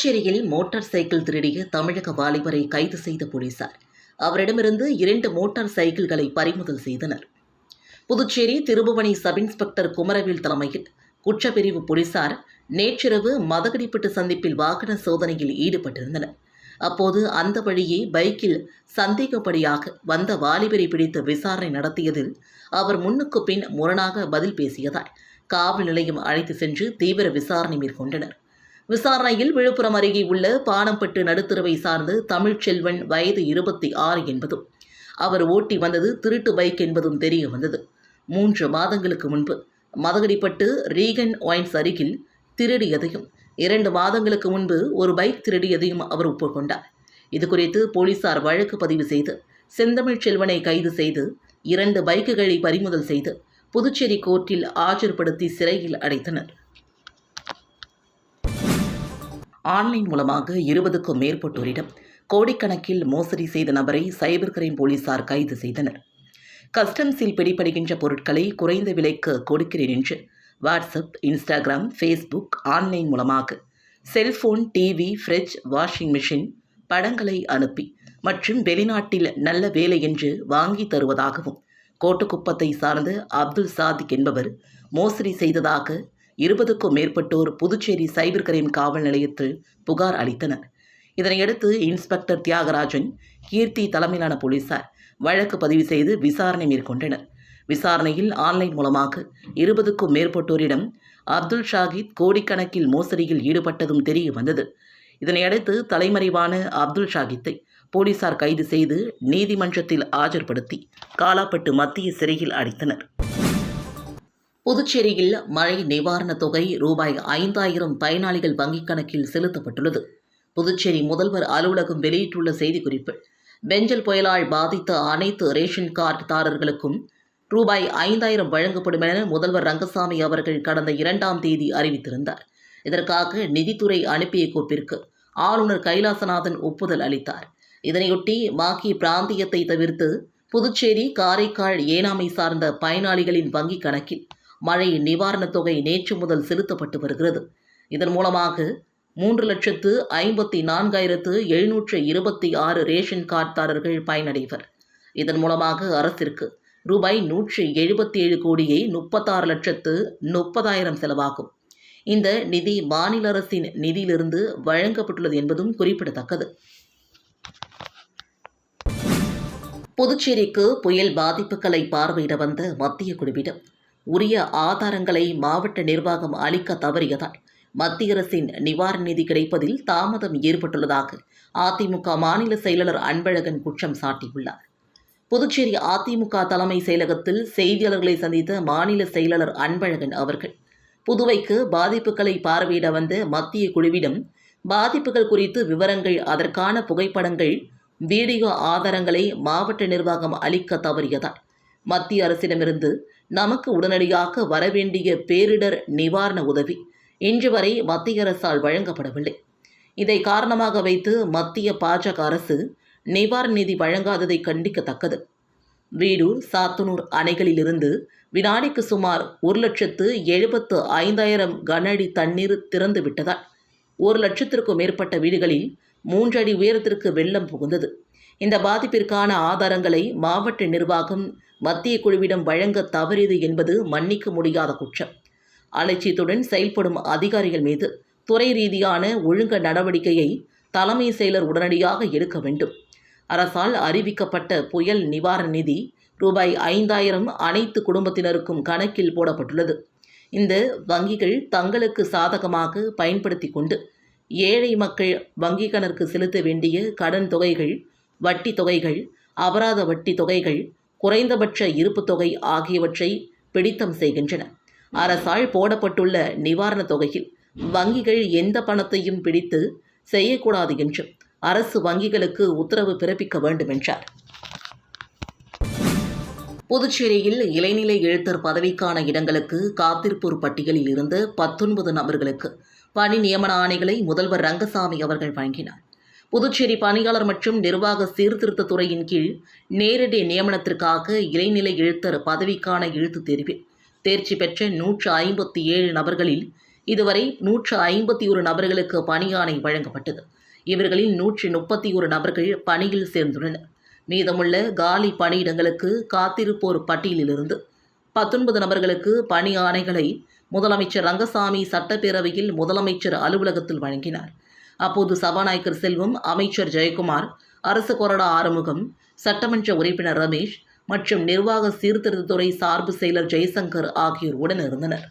புதுச்சேரியில் motor cycle திருடிய தமிழக வாலிபரை கைது செய்த போலீசார். அவரிடமிருந்து இரண்டு மோட்டார் சைக்கிள்களை பறிமுதல் செய்தனர். புதுச்சேரி திருபுவனை சப் இன்ஸ்பெக்டர் குமரவேல் தலைமையில் குற்றப்பிரிவு போலீசார் நேற்றிரவு மதகடிப்பட்டு சந்திப்பில் வாகன சோதனையில் ஈடுபட்டிருந்தனர். அப்போது அந்த வழியே பைக்கில் சந்தேகப்படியாக வந்த வாலிபரை பிடித்து விசாரணை நடத்தியதில் அவர் முன்னுக்கு பின் முரணாக பதில் பேசியதால் காவல் நிலையம் அழைத்து சென்று தீவிர விசாரணை மேற்கொண்டனர். விசாரணையில் விழுப்புரம் அருகே உள்ள பானம்பட்டு நடுத்தருவை சார்ந்த தமிழ்ச்செல்வன் வயது இருபத்தி ஆறு என்பதும் அவர் ஓட்டி வந்தது திருட்டு பைக் என்பதும் தெரிய வந்தது. மூன்று மாதங்களுக்கு முன்பு மதகடிப்பட்டு ரீகன் ஒயின்ஸ் அருகில் திருடியதையும் இரண்டு மாதங்களுக்கு முன்பு ஒரு பைக் திருடியதையும் அவர் ஒப்புக்கொண்டார். இது குறித்து போலீசார் வழக்கு பதிவு செய்து செந்தமிழ் செல்வனை கைது செய்து இரண்டு பைக்குகளை பறிமுதல் செய்து புதுச்சேரி கோர்ட்டில் ஆஜர்படுத்தி சிறையில் அடைத்தனர். ஆன்லைன் மூலமாக இருபதுக்கும் மேற்பட்டோரிடம் கோடிக்கணக்கில் மோசடி செய்த நபரை சைபர் கிரைம் போலீசார் கைது செய்தனர். கஸ்டம்ஸில் பிடிபடுகின்ற பொருட்களை குறைந்த விலைக்கு கொடுக்கிறேன் என்று வாட்ஸ்அப் இன்ஸ்டாகிராம் ஃபேஸ்புக் ஆன்லைன் மூலமாக cellphone TV fridge washing machine படங்களை அனுப்பி மற்றும் வெளிநாட்டில் நல்ல வேலை என்று வாங்கி தருவதாகவும் கோட்டுக்குப்பத்தை சார்ந்த அப்துல் சாதிக் என்பவர் மோசடி செய்ததாக இருபதுக்கும் மேற்பட்டோர் புதுச்சேரி சைபர் கிரைம் காவல் நிலையத்தில் புகார் அளித்தனர். இதனையடுத்து இன்ஸ்பெக்டர் தியாகராஜன் கீர்த்தி தலைமையிலான போலீசார் வழக்கு பதிவு செய்து விசாரணை மேற்கொண்டனர். விசாரணையில் ஆன்லைன் மூலமாக இருபதுக்கும் மேற்பட்டோரிடம் அப்துல் ஷாகித் கோடிக்கணக்கில் மோசடியில் ஈடுபட்டதும் தெரிய வந்தது. இதனையடுத்து தலைமறைவான அப்துல் ஷாகித்தை போலீசார் கைது செய்து நீதிமன்றத்தில் ஆஜர்படுத்தி காலாப்பட்டு மத்திய சிறையில் அடைத்தனர். புதுச்சேரியில் மழை நிவாரணத் தொகை ரூபாய் ஐந்தாயிரம் பயனாளிகள் வங்கிக் கணக்கில் செலுத்தப்பட்டுள்ளது. புதுச்சேரி முதல்வர் அலுவலகம் வெளியிட்டுள்ள செய்திக்குறிப்பில் பெஞ்சல் புயலால் பாதித்த அனைத்து ரேஷன் கார்டுதாரர்களுக்கும் ரூபாய் ஐந்தாயிரம் வழங்கப்படும் என முதல்வர் ரங்கசாமி அவர்கள் கடந்த இரண்டாம் தேதி அறிவித்திருந்தார். இதற்காக நிதித்துறை அனுப்பிய கோப்பிற்கு ஆளுநர் கைலாசநாதன் ஒப்புதல் அளித்தார். இதனையொட்டி மாக்கி பிராந்தியத்தை தவிர்த்து புதுச்சேரி காரைக்கால் ஏனாமை சார்ந்த பயனாளிகளின் வங்கிக் கணக்கில் மழை நிவாரணத் தொகை நேற்று முதல் செலுத்தப்பட்டு வருகிறது. இதன் மூலமாக மூன்று லட்சத்து ஐம்பத்தி நான்காயிரத்து எழுநூற்று இருபத்தி ஆறு ரேஷன் கார்டுதாரர்கள் பயனடைவர். இதன் மூலமாக அரசிற்கு ரூபாய் நூற்றி எழுபத்தி ஏழு கோடியே முப்பத்தாறு லட்சத்து முப்பதாயிரம் செலவாகும். இந்த நிதி மாநில அரசின் நிதியிலிருந்து வழங்கப்பட்டுள்ளது என்பதும் குறிப்பிடத்தக்கது. புதுச்சேரிக்கு புயல் பாதிப்புகளை பார்வையிட வந்த மத்திய குழுவிடம் உரிய ஆதாரங்களை மாவட்ட நிர்வாகம் அளிக்க தவறியதால் மத்திய அரசின் நிவாரண நிதி கிடைப்பதில் தாமதம் ஏற்பட்டுள்ளதாக அதிமுக மாநில செயலாளர் அன்பழகன் குற்றம் சாட்டியுள்ளார். புதுச்சேரி அதிமுக தலைமை செயலகத்தில் செய்தியாளர்களை சந்தித்த மாநில செயலாளர் அன்பழகன் அவர்கள் புதுவைக்கு பாதிப்புகளை பார்வையிட வந்த மத்திய குழுவிடம் பாதிப்புகள் குறித்து விவரங்கள் அதற்கான புகைப்படங்கள் வீடியோ ஆதாரங்களை மாவட்ட நிர்வாகம் அளிக்க தவறியதால் மத்திய அரசிடமிருந்து நமக்கு உடனடியாக வரவேண்டிய பேரிடர் நிவாரண உதவி இன்று வரை மத்திய அரசால் வழங்கப்படவில்லை. இதை காரணமாக வைத்து மத்திய பாஜக அரசு நிவாரண நிதி வழங்காததை கண்டிக்கத்தக்கது. வீடூர் சாத்தனூர் அணைகளிலிருந்து வினாடிக்கு சுமார் ஒரு லட்சத்து எழுபத்து ஐந்தாயிரம் கன அடி தண்ணீர் திறந்து விட்டதால் ஒரு லட்சத்திற்கும் மேற்பட்ட வீடுகளில் மூன்றடி உயரத்திற்கு வெள்ளம் புகுந்தது. இந்த பாதிப்பிற்கான ஆதாரங்களை மாவட்ட நிர்வாகம் மத்திய குழுவிடம் வழங்க தவறியது என்பது மன்னிக்க முடியாத குற்றம். அலட்சியத்துடன் செயல்படும் அதிகாரிகள் மீது துறை ரீதியான ஒழுங்க நடவடிக்கையை தலைமை செயலர் உடனடியாக எடுக்க வேண்டும். அரசால் அறிவிக்கப்பட்ட புயல் நிவாரண நிதி ரூபாய் ஐந்தாயிரம் அனைத்து குடும்பத்தினருக்கும் கணக்கில் போடப்பட்டுள்ளது. இந்த வங்கிகள் தங்களுக்கு சாதகமாக பயன்படுத்தி கொண்டு ஏழை மக்கள் வங்கி கணக்கு செலுத்த வேண்டிய கடன் தொகைகள் வட்டி தொகைகள் அபராத வட்டி தொகைகள் குறைந்தபட்ச இருப்பு தொகை ஆகியவற்றை பிடித்தம் செய்கின்றன. அரசால் போடப்பட்டுள்ள நிவாரணத் தொகையில் வங்கிகள் எந்த பணத்தையும் பிடித்து செய்யக்கூடாது என்றும் அரசு வங்கிகளுக்கு உத்தரவு பிறப்பிக்க வேண்டும் என்றார் புதுச்சேரியில் இளைநிலை எழுத்தர் பதவிக்கான இடங்களுக்கு காத்திருப்போர் பட்டியலில் இருந்து பத்தொன்பது நபர்களுக்கு பணி நியமன ஆணைகளை முதல்வர் ரங்கசாமி அவர்கள் வழங்கினார். புதுச்சேரி பணியாளர் மற்றும் நிர்வாக சீர்திருத்த துறையின் கீழ் நேரடி நியமனத்திற்காக இளைநிலை எழுத்தர் பதவிக்கான எழுத்துத் தேர்வில் தேர்ச்சி பெற்ற நூற்று ஐம்பத்தி ஏழு நபர்களில் இதுவரை நூற்று ஐம்பத்தி ஒரு நபர்களுக்கு பணியாணை வழங்கப்பட்டது. இவர்களில் நூற்றி முப்பத்தி ஒரு நபர்கள் பணியில் சேர்ந்துள்ளனர். மீதமுள்ள காலி பணியிடங்களுக்கு காத்திருப்போர் பட்டியலிலிருந்து பத்தொன்பது நபர்களுக்கு பணி ஆணைகளை முதலமைச்சர் ரங்கசாமி சட்டப்பேரவையில் முதலமைச்சர் அலுவலகத்தில் வழங்கினார். அப்போது சபாநாயகர் செல்வம் அமைச்சர் ஜெயக்குமார் அரசு கொறடா ஆறுமுகம் சட்டமன்ற உறுப்பினர் ரமேஷ் மற்றும் நிர்வாக சீர்திருத்தத்துறை சார்பு செயலர் ஜெய்சங்கர் ஆகியோர் உடனிருந்தனர்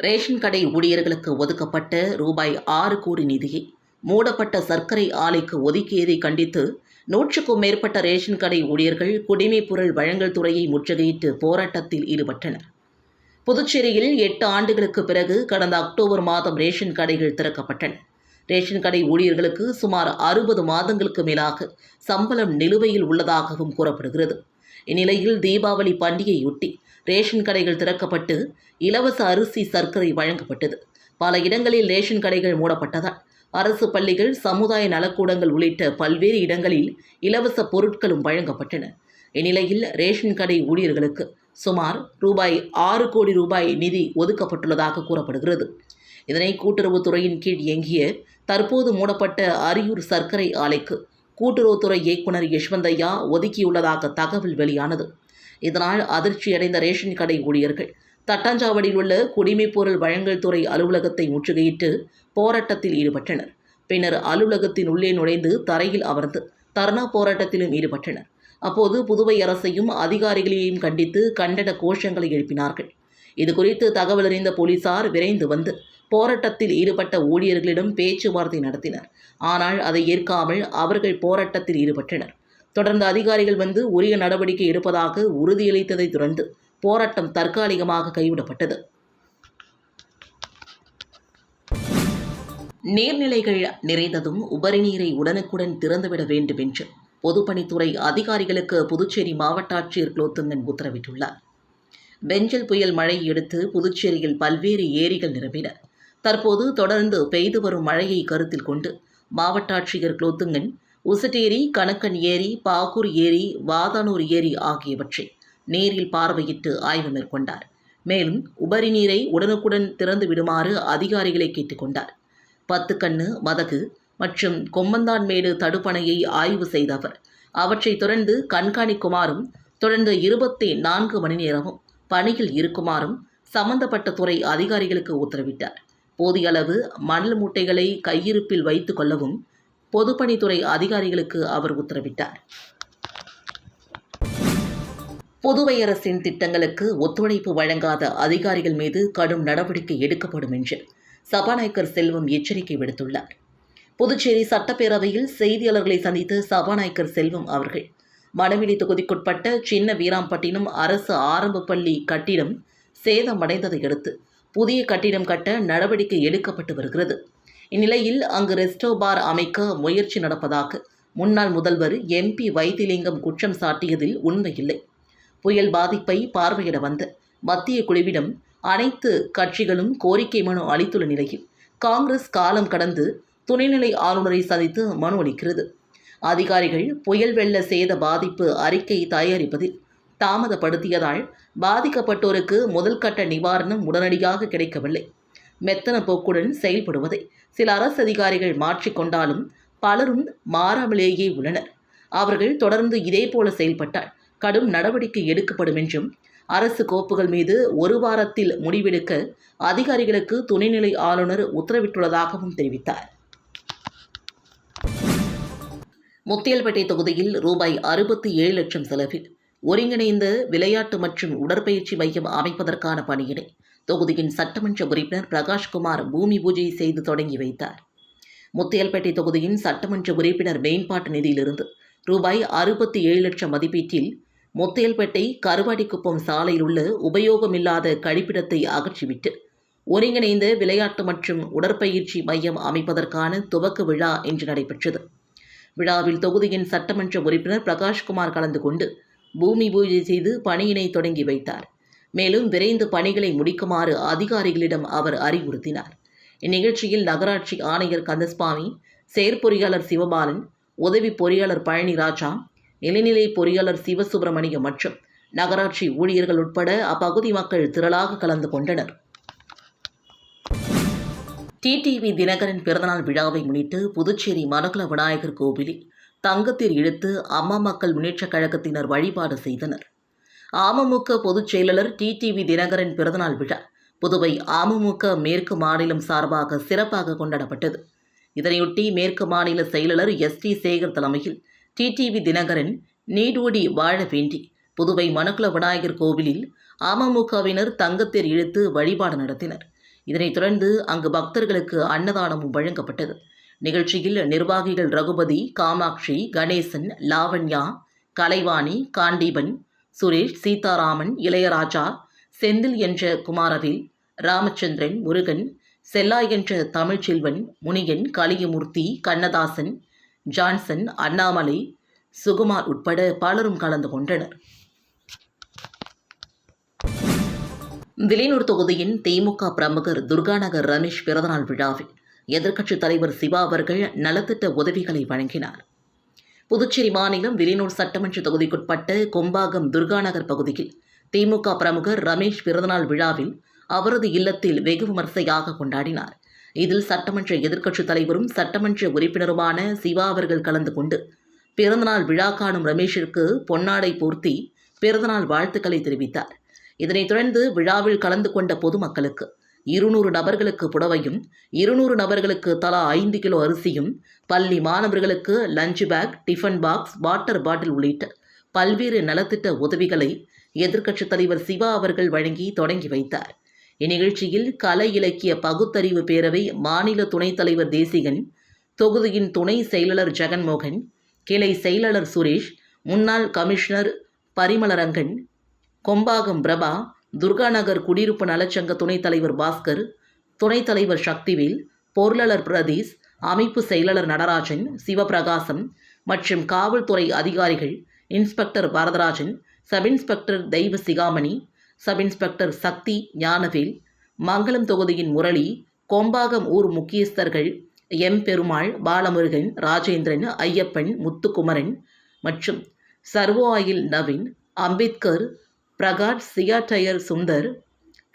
ரேஷன் கடை ஊழியர்களுக்கு ஒதுக்கப்பட்ட ரூபாய் ஆறு கோடி நிதியை மூடப்பட்ட சர்க்கரை ஆலைக்கு ஒதுக்கியதை கண்டித்து நூற்றுக்கும் மேற்பட்ட ரேஷன் கடை ஊழியர்கள் குடிமைப் பொருள் வழங்கல் துறையை முற்றுகையிட்டு போராட்டத்தில் ஈடுபட்டனர். புதுச்சேரியில் எட்டு ஆண்டுகளுக்கு பிறகு கடந்த அக்டோபர் மாதம் ரேஷன் கடைகள் திறக்கப்பட்டன. ரேஷன் கடை ஊழியர்களுக்கு சுமார் அறுபது மாதங்களுக்கு மேலாக சம்பளம் நிலுவையில் உள்ளதாகவும் கூறப்படுகிறது. இந்நிலையில் தீபாவளி பண்டிகையொட்டி ரேஷன் கடைகள் திறக்கப்பட்டு இலவச அரிசி சர்க்கரை வழங்கப்பட்டது. பல இடங்களில் ரேஷன் கடைகள் மூடப்பட்டதால் அரசு பள்ளிகள் சமுதாய நலக்கூடங்கள் உள்ளிட்ட பல்வேறு இடங்களில் இலவச பொருட்களும் வழங்கப்பட்டன. இந்நிலையில் ரேஷன் கடை ஊழியர்களுக்கு சுமார் ரூபாய் ஆறு கோடி ரூபாய் நிதி ஒதுக்கப்பட்டுள்ளதாக கூறப்படுகிறது. இதனை கூட்டுறவுத்துறையின் கீழ் இயங்கிய தற்போது மூடப்பட்ட அரியூர் சர்க்கரை ஆலைக்கு கூட்டுறவுத்துறை இயக்குனர் யஷ்வந்தையா ஒதுக்கியுள்ளதாக தகவல் வெளியானது. இதனால் அதிர்ச்சியடைந்த ரேஷன் கடை ஊழியர்கள் தட்டாஞ்சாவடியில் உள்ள குடிமைப் பொருள் வழங்கல் துறை அலுவலகத்தை முற்றுகையிட்டு போராட்டத்தில் ஈடுபட்டனர். பின்னர் அலுவலகத்தின் உள்ளே நுழைந்து தரையில் அமர்ந்து தர்ணா போராட்டத்திலும் ஈடுபட்டனர். அப்போது புதுவை அரசையும் அதிகாரிகளையும் கண்டித்து கண்டன கோஷங்களை எழுப்பினார்கள். இதுகுறித்து தகவல் அறிந்த போலீசார் விரைந்து வந்து போராட்டத்தில் ஈடுபட்ட ஊழியர்களிடம் பேச்சுவார்த்தை நடத்தினர். ஆனால் அதை ஏற்காமல் அவர்கள் போராட்டத்தில் ஈடுபட்டனர். தொடர்ந்து அதிகாரிகள் வந்து உரிய நடவடிக்கை எடுப்பதாக உறுதியளித்ததைத் தொடர்ந்து போராட்டம் தற்காலிகமாக கைவிடப்பட்டது. நீர்நிலைகள் நிறைந்ததும் உபரி நீரை உடனுக்குடன் திறந்துவிட வேண்டும் என்று பொதுப்பணித்துறை அதிகாரிகளுக்கு புதுச்சேரி மாவட்ட ஆட்சியர் குலோத்துங்கன் உத்தரவிட்டுள்ளார். பெஞ்சல் புயல் மழையை எடுத்து புதுச்சேரியில் பல்வேறு ஏரிகள் நிரம்பின. தற்போது தொடர்ந்து பெய்து வரும் மழையை கருத்தில் கொண்டு மாவட்ட ஆட்சியர் குலோத்துங்கன் உசட்டேரி கணக்கன் ஏரி பாகூர் ஏரி வாதானூர் ஏரி ஆகியவற்றை நேரில் பார்வையிட்டு ஆய்வு மேற்கொண்டார். மேலும் உபரி நீரை உடனுக்குடன் திறந்து விடுமாறு அதிகாரிகளை கேட்டுக்கொண்டார். பத்து கண்ணு மதகு மற்றும் கொம்மந்தான்மேடு தடுப்பணையை ஆய்வு செய்த அவர் அவற்றை தொடர்ந்து கண்காணிக்குமாறும் தொடர்ந்து இருபத்தி நான்கு மணி நேரமும் பணியில் இருக்குமாறும் சம்பந்தப்பட்ட துறை அதிகாரிகளுக்கு உத்தரவிட்டார். போதிய அளவு மணல் மூட்டைகளை கையிருப்பில் வைத்து கொள்ளவும் பொதுப்பணித்துறை அதிகாரிகளுக்கு அவர் உத்தரவிட்டார். புதுவை அரசின் திட்டங்களுக்கு ஒத்துழைப்பு வழங்காத அதிகாரிகள் மீது கடும் நடவடிக்கை எடுக்கப்படும் என்று சபாநாயகர் செல்வம் எச்சரிக்கை விடுத்துள்ளார். புதுச்சேரி சட்டப்பேரவையில் செய்தியாளர்களை சந்தித்த சபாநாயகர் செல்வம் அவர்கள். மணவெளி தொகுதிக்குட்பட்ட சின்ன வீராம்பட்டினம் அரசு ஆரம்ப பள்ளி கட்டிடம் சேதமடைந்ததை அடுத்து புதிய கட்டிடம் கட்ட நடவடிக்கை எடுக்கப்பட்டு வருகிறது. இந்நிலையில் அங்கு ரெஸ்டோ பார் அமைக்க முயற்சி நடப்பதாக முன்னாள் முதல்வர் எம்பி வைத்திலிங்கம் குற்றம் சாட்டியதில் உண்மையில்லை. புயல் பாதிப்பை பார்வையிட வந்த மத்திய குழுவிடம் அனைத்து கட்சிகளும் கோரிக்கை மனு அளித்துள்ள நிலையில் காங்கிரஸ் காலம் கடந்து துணைநிலை ஆளுநரை சந்தித்து மனு அளிக்கிறது. அதிகாரிகள் புயல் வெள்ள சேத பாதிப்பு அறிக்கை தயாரிப்பதில் தாமதப்படுத்தியதால் பாதிக்கப்பட்டோருக்கு முதல் கட்ட நிவாரணம் உடனடியாக கிடைக்கவில்லை. மெத்தன போக்குடன் செயல்படுவதை சில அரசு அதிகாரிகள் மாற்றிக்கொண்டாலும் பலரும் மாறாமலேயே உள்ளனர். அவர்கள் தொடர்ந்து இதேபோல செயல்பட்டால் கடும் நடவடிக்கை எடுக்கப்படும் என்றும் அரசு கோப்புகள் மீது ஒரு வாரத்தில் முடிவெடுக்க அதிகாரிகளுக்கு துணைநிலை ஆளுநர் உத்தரவிட்டுள்ளதாகவும் தெரிவித்தார். முத்தியல்பேட்டை தொகுதியில் ரூபாய் அறுபத்தி ஏழு லட்சம் செலவில் ஒருங்கிணைந்த விளையாட்டு மற்றும் உடற்பயிற்சி மையம் அமைப்பதற்கான பணியினை தொகுதியின் சட்டமன்ற உறுப்பினர் பிரகாஷ்குமார் பூமி பூஜை செய்து தொடங்கி வைத்தார். முத்தியல்பேட்டை தொகுதியின் சட்டமன்ற உறுப்பினர் மேம்பாட்டு நிதியிலிருந்து ரூபாய் அறுபத்தி ஏழு லட்சம் மதிப்பீட்டில் முத்தியல்பேட்டை கருவாடிக்குப்பம் சாலையில் உள்ள உபயோகமில்லாத கழிப்பிடத்தை அகற்றிவிட்டு ஒருங்கிணைந்த விளையாட்டு மற்றும் உடற்பயிற்சி மையம் அமைப்பதற்கான துவக்க விழா இன்று நடைபெற்றது. விழாவில் தொகுதியின் சட்டமன்ற உறுப்பினர் பிரகாஷ்குமார் கலந்து கொண்டு பூமி பூஜை செய்து பணியினை தொடங்கி வைத்தார். மேலும் விரைந்து பணிகளை முடிக்குமாறு அதிகாரிகளிடம் அவர் அறிவுறுத்தினார். இந்நிகழ்ச்சியில் நகராட்சி ஆணையர் கந்தசுவாமி செயற்பொறியாளர் சிவபாலன் உதவி பொறியாளர் பழனிராஜா இளநிலை பொறியாளர் சிவசுப்பிரமணியம் மற்றும் நகராட்சி ஊழியர்கள் உட்பட அப்பகுதி மக்கள் திரளாக கலந்து கொண்டனர். டிடிவி தினகரன் பிறந்தநாள் விழாவை முன்னிட்டு புதுச்சேரி மரகுல விநாயகர் கோவிலில் தங்கத்தில் இழுத்து அம்மா மக்கள் முன்னேற்றக் கழகத்தினர் வழிபாடு செய்தனர். அமமுக பொதுச் செயலாளர் டிடிவி தினகரன் பிறந்தநாள் விழா புதுவை அமமுக மேற்கு மாநிலம் சார்பாக சிறப்பாக கொண்டாடப்பட்டது. இதனையொட்டி மேற்கு மாநில செயலாளர் எஸ் டி சேகர் தலைமையில் டிடிவி தினகரன் நீடூடி வாழ வேண்டி புதுவை மணக்குள விநாயகர் கோவிலில் அமமுகவினர் தங்கத்தேர் இழுத்து வழிபாடு நடத்தினர். இதனைத் தொடர்ந்து அங்கு பக்தர்களுக்கு அன்னதானமும் வழங்கப்பட்டது. நிகழ்ச்சியில் நிர்வாகிகள் ரகுபதி காமாட்சி கணேசன் லாவண்யா கலைவாணி காண்டீபன் சுரேஷ் சீதாராமன் இளையராஜா செந்தில் என்ற குமாரவேல் ராமச்சந்திரன் முருகன் செல்லாய் என்ற தமிழ்ச்செல்வன் முனியன் கலியமூர்த்தி கண்ணதாசன் ஜான்சன் அண்ணாமலை சுகுமார் உட்பட பலரும் கலந்து கொண்டனர். வில்லியனூர் தொகுதியின் திமுக பிரமுகர் துர்காநகர் ரமேஷ் பிறந்தநாள் விழாவில் எதிர்க்கட்சித் தலைவர் சிவா அவர்கள் நலத்திட்ட உதவிகளை வழங்கினார். புதுச்சேரி மாநிலம் வில்லியனூர் சட்டமன்ற தொகுதிக்குட்பட்ட கொம்பாகம் துர்காநகர் பகுதியில் திமுக பிரமுகர் ரமேஷ் பிறந்தநாள் விழாவில் அவரது இல்லத்தில் வெகு விமர்சையாக கொண்டாடினார். இதில் சட்டமன்ற எதிர்க்கட்சித் தலைவரும் சட்டமன்ற உறுப்பினருமான சிவா அவர்கள் கலந்து கொண்டு பிறந்தநாள் விழா காணும் ரமேஷிற்கு பொன்னாடை போர்த்தி பிறந்தநாள் வாழ்த்துக்களை தெரிவித்தார். இதனைத் தொடர்ந்து விழாவில் கலந்து கொண்ட பொதுமக்களுக்கு இருநூறு நபர்களுக்கு புடவையும் இருநூறு நபர்களுக்கு தலா ஐந்து கிலோ அரிசியும் பள்ளி மாணவர்களுக்கு lunch bag tiffin box water bottle உள்ளிட்ட பல்வேறு நலத்திட்ட உதவிகளை எதிர்க்கட்சித் தலைவர் சிவா அவர்கள் வழங்கி தொடங்கி வைத்தார். இந்நிகழ்ச்சியில் கலை இலக்கிய பகுத்தறிவு பேரவை மாநில துணைத் தலைவர் தேசிகன் தொகுதியின் துணை செயலாளர் ஜெகன்மோகன் கிளை செயலாளர் சுரேஷ் முன்னாள் கமிஷனர் பரிமளரங்கன் கொம்பாகம் பிரபா துர்காநகர் குடியிருப்பு நலச்சங்க துணைத் தலைவர் பாஸ்கர் துணைத் தலைவர் சக்திவேல் பொருளாளர் பிரதீஷ் அமைப்பு செயலாளர் நடராஜன் சிவபிரகாசம் மற்றும் காவல்துறை அதிகாரிகள் inspector Varadarajan sub inspector Deiva Sigamani sub inspector Sakthi Gnanavel Mangalam தொகுதியின் முரளி கொம்பாகம் ஊர் முக்கியஸ்தர்கள் எம். பெருமாள் பாலமுருகன் ராஜேந்திரன் ஐயப்பன் முத்துக்குமரன் மற்றும் Servo oil Naveen Ambedkar Prakash CEAT tyre Sundar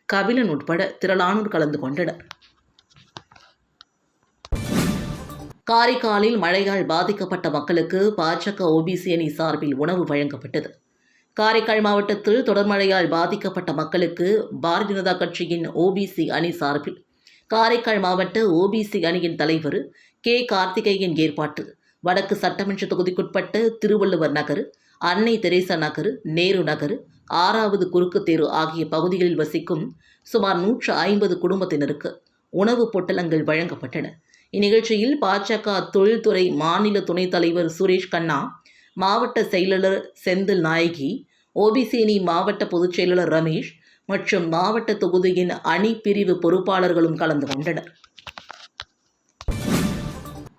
Kabilan உட்பட திரளானோர் கலந்து கொண்டனர். காரைக்காலில் மழையால் பாதிக்கப்பட்ட மக்களுக்கு பாஜக ஓபிசி அணி சார்பில் உணவு வழங்கப்பட்டது. காரைக்கால் மாவட்டத்தில் தொடர் மழையால் பாதிக்கப்பட்ட மக்களுக்கு பாரதிய ஜனதா கட்சியின் ஓபிசி அணி சார்பில் காரைக்கால் மாவட்ட ஓபிசி அணியின் தலைவர் கே. கார்த்திகேயன் ஏற்பாட்டில் வடக்கு சட்டமன்ற தொகுதிக்குட்பட்ட திருவள்ளுவர் நகர் அன்னை தெரேசா நகர் நேரு நகர் ஆறாவது குறுக்கு தெரு ஆகிய பகுதிகளில் வசிக்கும் சுமார் நூற்று ஐம்பது குடும்பத்தினருக்கு உணவுப் பொட்டலங்கள் வழங்கப்பட்டன. இந்நிகழ்ச்சியில் பாஜக தொழில்துறை மாநில துணைத் தலைவர் சுரேஷ் கண்ணா மாவட்ட செயலாளர் செந்தில் நாயகி ஓபிசினி மாவட்ட பொதுச் செயலாளர் ரமேஷ் மற்றும் மாவட்ட தொகுதியின் அணி பிரிவு பொறுப்பாளர்களும் கலந்து கொண்டனர்.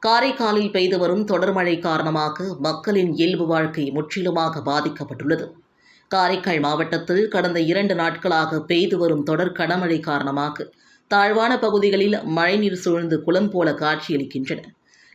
காரைக்காலில் பெய்து வரும் தொடர் மழை காரணமாக மக்களின் இயல்பு வாழ்க்கை முற்றிலுமாக பாதிக்கப்பட்டுள்ளது. காரைக்கால் மாவட்டத்தில் கடந்த இரண்டு நாட்களாக பெய்து வரும் தொடர் கனமழை காரணமாக தாழ்வான பகுதிகளில் மழைநீர் சூழ்ந்து குளம் போல காட்சியளிக்கின்றன.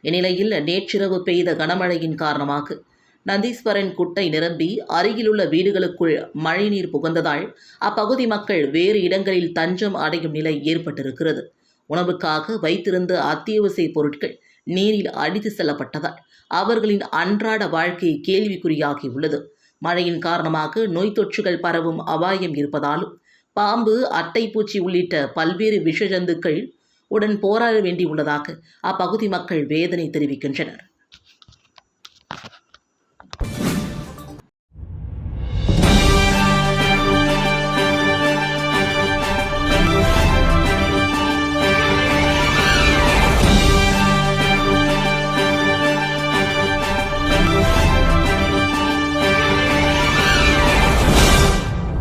இந்நிலையில் நேற்றிரவு பெய்த கனமழையின் காரணமாக நந்தீஸ்வரன் குட்டை நிரம்பி அருகிலுள்ள வீடுகளுக்குள் மழைநீர் புகுந்ததால் அப்பகுதி மக்கள் வேறு இடங்களில் தஞ்சம் அடையும் நிலை ஏற்பட்டிருக்கிறது. உணவுக்காக வைத்திருந்த அத்தியாவசிய பொருட்கள் நீரில் அடித்து செல்லப்பட்டதால் அவர்களின் அன்றாட வாழ்க்கை கேள்விக்குறியாகியுள்ளது. மழையின் காரணமாக நோய் தொற்றுகள் பரவும் அபாயம் இருப்பதாலும் பாம்பு அட்டைப்பூச்சி உள்ளிட்ட பல்வேறு விஷ ஜந்துக்கள் உடன் போராட வேண்டியுள்ளதாக அப்பகுதி மக்கள் வேதனை தெரிவிக்கின்றனர்.